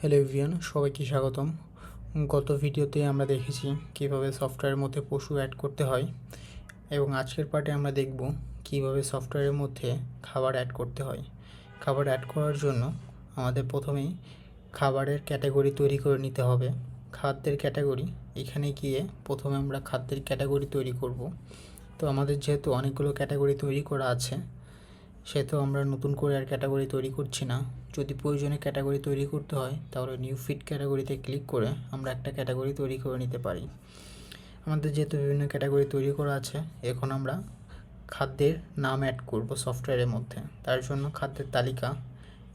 Hello everyone সবাইকে স্বাগতম। গত ভিডিওতে আমরা দেখেছি কীভাবে সফটওয়্যারের মধ্যে পশু অ্যাড করতে হয় এবং আজকের পার্টে আমরা দেখব কীভাবে সফটওয়্যারের মধ্যে খাবার অ্যাড করতে হয়। খাবার অ্যাড করার জন্য আমাদের প্রথমেই খাবারের ক্যাটাগরি তৈরি করে নিতে হবে। খাদ্যের ক্যাটাগরি এখানে গিয়ে প্রথমে আমরা খাদ্যের ক্যাটাগরি তৈরি করব। তো আমাদের যেহেতু অনেকগুলো ক্যাটাগরি তৈরি করা আছে সেহেতু আমরা নতুন করে আর ক্যাটাগরি তৈরি করছি না। যদি প্রয়োজনে ক্যাটাগরি তৈরি করতে হয়, তাহলে নিউ ফিট ক্যাটাগরিতে ক্লিক করে আমরা একটা ক্যাটাগরি তৈরি করে নিতে পারি। আমাদের যেহেতু বিভিন্ন ক্যাটাগরি তৈরি করা আছে, এখন আমরা খাদ্যের নাম অ্যাড করব সফটওয়্যারের মধ্যে। তার জন্য খাদ্যের তালিকা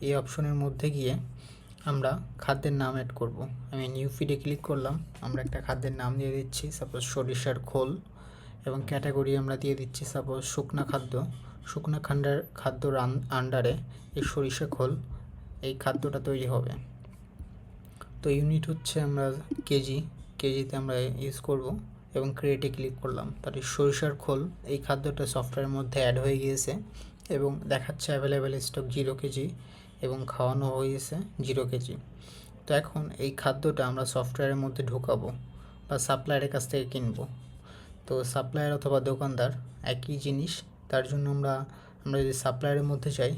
এই অপশনের মধ্যে গিয়ে আমরা খাদ্যের নাম অ্যাড করব। আমি নিউ ফিডে ক্লিক করলাম, আমরা একটা খাদ্যের নাম দিয়ে দিচ্ছি সাপোজ সরিষার খোল এবং ক্যাটাগরি আমরা দিয়ে দিচ্ছি সাপোজ শুকনা খাদ্য। শুকনা খান্ডার খাদ্যর আন্ডারে এই সরিষা খোল, এই খাদ্যটা তৈরি হবে। তো ইউনিট হচ্ছে আমরা কেজি, কেজিতে আমরা ইউজ করব এবং ক্রিয়েটে ক্লিক করলাম। তার সরিষার খোল, এই খাদ্যটা সফটওয়্যারের মধ্যে অ্যাড হয়ে গিয়েছে এবং দেখাচ্ছে অ্যাভেলেবেল স্টক জিরো কেজি এবং খাওয়ানো হয়েছে জিরো কেজি। তো এখন এই খাদ্যটা আমরা সফটওয়্যারের মধ্যে ঢোকাবো বা সাপ্লায়ারের কাছ থেকে কিনবো। তো সাপ্লায়ার অথবা দোকানদার একই জিনিস তার জন্য আমরা আমরা যদি সাপ্লায়ারের মধ্যে যাই,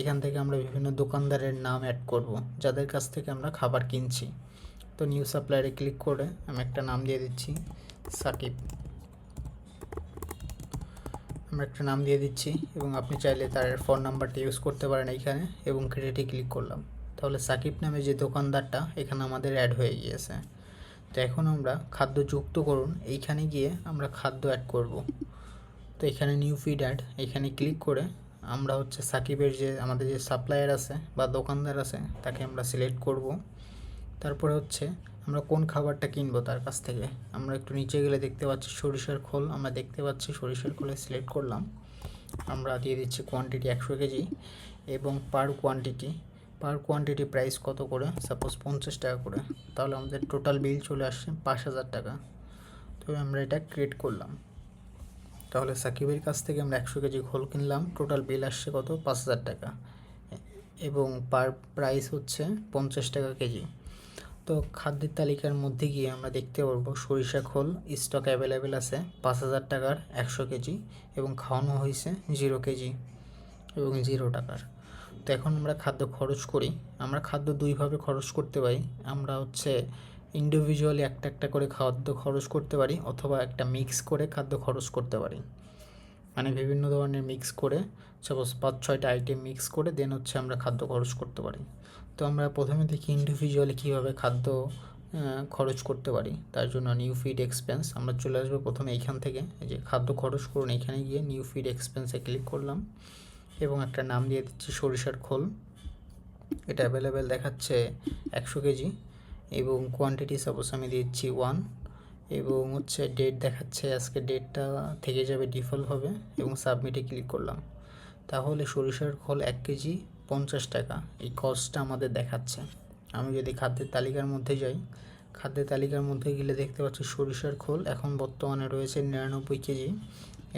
এখান থেকে আমরা বিভিন্ন দোকানদারের নাম অ্যাড করব, যাদের কাছ থেকে আমরা খাবার কিনছি। তো নিউ সাপ্লায়ারে ক্লিক করে আমি একটা নাম দিয়ে দিচ্ছি, সাকিব। আমরা একটা নাম দিয়ে দিচ্ছি এবং আপনি চাইলে তার ফোন নাম্বারটা ইউজ করতে পারেন এইখানে এবং ক্রেডিটে ক্লিক করলাম। তাহলে সাকিব নামে যে দোকানদারটা, এখানে আমাদের অ্যাড হয়ে গিয়েছে। তো এখন আমরা খাদ্য যুক্ত করুন, এইখানে গিয়ে আমরা খাদ্য অ্যাড করব। তো এখানে নিউ ফিড অ্যাড এখানে ক্লিক করে আমরা হচ্ছে সাকিবের যে আমাদের যে সাপ্লায়ার আছে বা দোকানদার আছে, তাকে আমরা সিলেক্ট করব। তারপরে হচ্ছে আমরা কোন খাবারটা কিনবো তার কাছ থেকে। আমরা একটু নিচে গেলে দেখতে পাচ্ছি সরিষার খোল, আমরা দেখতে পাচ্ছি সরিষার খোলে সিলেক্ট করলাম। আমরা দিয়ে দিচ্ছি কোয়ান্টিটি একশো কেজি এবং per quantity per quantity price কত করে? সাপোজ পঞ্চাশ টাকা করে। তাহলে আমাদের টোটাল বিল চলে আসছে পাঁচ হাজার টাকা। তো আমরা এটা ক্রিয়েট করলাম। তাহলে সাকিবের কাছ থেকে আমরা একশো কেজি খোল কিনলাম। টোটাল বিল আসছে কত? পাঁচ হাজার টাকা। এবং পার প্রাইস হচ্ছে পঞ্চাশ টাকা কেজি। তো খাদ্যের তালিকার মধ্যে গিয়ে আমরা দেখতে পারব সরিষা খোল স্টক অ্যাভেলেবেল আছে পাঁচ হাজার টাকার একশো কেজি এবং খাওয়ানো হয়েছে জিরো কেজি এবং জিরো টাকার। তো এখন আমরা খাদ্য খরচ করি। আমরা খাদ্য দুইভাবে খরচ করতে পারি। আমরা হচ্ছে ইন্ডিভিজুয়ালি একটা একটা করে খাদ্য খরচ করতে পারি অথবা একটা মিক্স করে খাদ্য খরচ করতে পারি। মানে বিভিন্ন ধরনের মিক্স করে সাপোজ পাঁচ, ছয়টা আইটেম মিক্স করে দেন হচ্ছে আমরা খাদ্য খরচ করতে পারি। তো আমরা প্রথমে দেখি ইন্ডিভিজুয়ালি কীভাবে খাদ্য খরচ করতে পারি। তার জন্য নিউ ফিড এক্সপেন্স আমরা চলে আসব প্রথমে এইখান থেকে। যে খাদ্য খরচ করুন এখানে গিয়ে নিউ ফিড এক্সপেন্সে ক্লিক করলাম। এবং একটা নাম দিয়ে দিচ্ছি সরিষার খোল। এটা অ্যাভেলেবেল দেখাচ্ছে একশো কেজি। এবং কোয়ান্টিটি সাপোজ আমি দিচ্ছি ওয়ান এবং হচ্ছে ডেট দেখাচ্ছে, আজকে ডেটটা থেকে যাবে ডিফল্টভাবে এবং সাবমিটে ক্লিক করলাম। তাহলে সরিষার খোল এক কেজি পঞ্চাশ টাকা, এই কস্টটা আমাদের দেখাচ্ছে। আমি যদি খাদ্যের তালিকার মধ্যে যাই, খাদ্যের তালিকার মধ্যে গেলে দেখতে পাচ্ছি সরিষার খোল এখন বর্তমানে রয়েছে নিরানব্বই কেজি,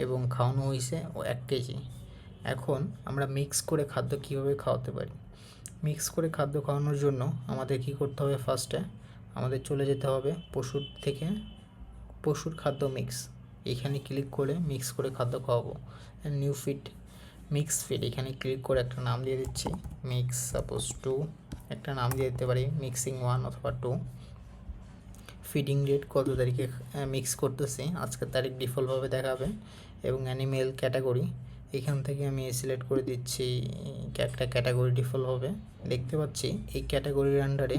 এবং খাওয়ানো হয়েছে ও এক কেজি। এখন আমরা মিক্স করে খাদ্য কীভাবে খাওয়াতে পারি? মিক্স করে খাদ্য খাওয়ানোর জন্য আমাদের কি করতে হবে ফার্স্টে আমাদের চলে যেতে হবে পশুর থেকে পশুর খাদ্য মিক্স এখানে ক্লিক করে মিক্স করে খাদ্য খাওয়াবো। নিউ ফিড মিক্স ফিড এখানে ক্লিক করে একটা নাম দিয়ে দিচ্ছি। মিক্স সাপোজ টু একটা নাম দিয়ে দিতে পারি মিক্সিং ওয়ান অথবা টু ফিডিং ডেট কত তারিখে মিক্স করতেছি, আজকের তারিখ ডিফল্টভাবে দেখাবে। এবং অ্যানিমেল ক্যাটাগরি এখান থেকে আমি সিলেক্ট করে দিচ্ছি একটা ক্যাটাগরি ডিফল্ট হবে। দেখতে পাচ্ছি এই ক্যাটাগরির আন্ডারে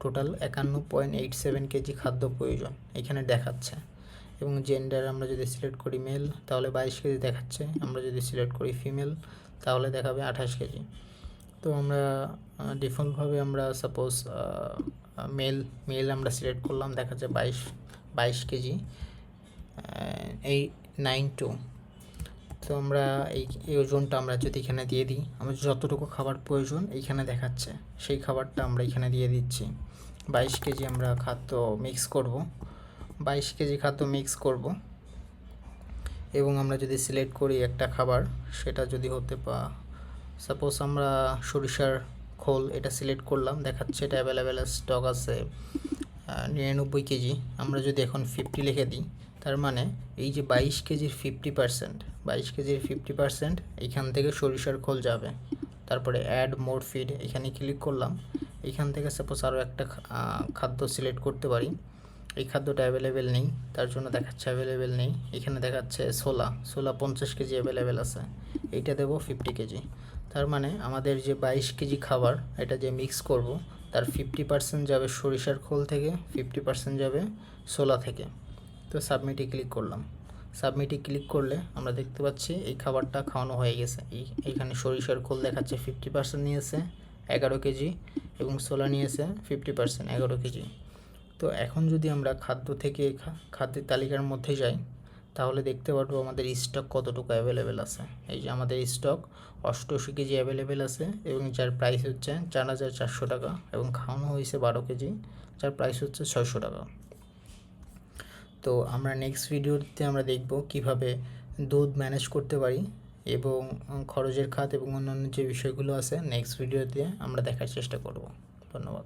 টোটাল একান্ন পয়েন্ট এইট সেভেন কেজি খাদ্য প্রয়োজন এখানে দেখাচ্ছে। এবং জেন্ডার আমরা যদি সিলেক্ট করি মেল তাহলে বাইশ কেজি দেখাচ্ছে। আমরা যদি সিলেক্ট করি ফিমেল তাহলে দেখাবে আঠাশ কেজি। তো আমরা ডিফল্টভাবে আমরা সাপোজ মেল মেল আমরা সিলেক্ট করলাম, দেখাচ্ছে বাইশ বাইশ কেজি এই নাইন টু তো আমরা এই এই ওজনটা আমরা যদি এখানে দিয়ে দিই আমার যতটুকু খাবার প্রয়োজন এইখানে দেখাচ্ছে। সেই খাবারটা আমরা এখানে দিয়ে দিচ্ছি। বাইশ কেজি আমরা খাদ্য মিক্স করব। বাইশ কেজি খাদ্য মিক্স করব। এবং আমরা যদি সিলেক্ট করি একটা খাবার, সেটা যদি হতে পা সাপোজ আমরা সরিষার খোল এটা সিলেক্ট করলাম, দেখাচ্ছে এটা অ্যাভেলেবেল স্টক আছে নিরানব্বই কেজি। আমরা যদি এখন ফিফটি লিখে দিই তার মানে এই যে বাইশ কেজির ফিফটি পার্সেন্ট বাইশ কেজির ফিফটি পার্সেন্ট এইখান থেকে সরিষার খোল যাবে। তারপরে অ্যাড মোর ফিড এখানে ক্লিক করলাম। এইখান থেকে সাপোজ আরও একটা খাদ্য সিলেক্ট করতে পারি। এই খাদ্যটা অ্যাভেলেবেল নেই, তার জন্য দেখাচ্ছে অ্যাভেলেবেল নেই। এখানে দেখাচ্ছে ছোলা ছোলা পঞ্চাশ কেজি অ্যাভেলেবেল আছে। এইটা দেবো ফিফটি কেজি। তার মানে আমাদের যে বাইশ কেজি খাবার, এটা যে মিক্স করব, তার ফিফটি পার্সেন্ট যাবে সরিষার খোল থেকে ফিফটি পার্সেন্ট যাবে ছোলা থেকে। তো সাবমিটে ক্লিক করলাম। সাবমিটে ক্লিক করলে আমরা দেখতে পাচ্ছি এই খাবারটা খাওয়ানো হয়ে গেছে। এখানে সরিষার খোল দেখাচ্ছে ফিফটি পার্সেন্ট নিয়েছে, এগারো কেজি, এবং ছোলা নিয়েছে ফিফটি পার্সেন্ট এগারো কেজি। তো এখন যদি আমরা খাদ্য থেকে খাদ্যের তালিকার মধ্যে যাই, তাহলে দেখতে পারব আমাদের স্টক কতটুকু অ্যাভেলেবেল আছে। এই যে আমাদের স্টক অষ্টআশি কেজি অ্যাভেলেবেল আছে, এবং যার প্রাইস হচ্ছে চার হাজার চারশো টাকা, এবং খাওয়ানো হয়েছে বারো কেজি, যার প্রাইস হচ্ছে ছয়শো টাকা। তো আমরা নেক্সট ভিডিওতে আমরা দেখব কীভাবে দুধ ম্যানেজ করতে পারি এবং খরচের খাত এবং অন্যান্য যে বিষয়গুলো আছে নেক্সট ভিডিওতে আমরা দেখার চেষ্টা করব। ধন্যবাদ।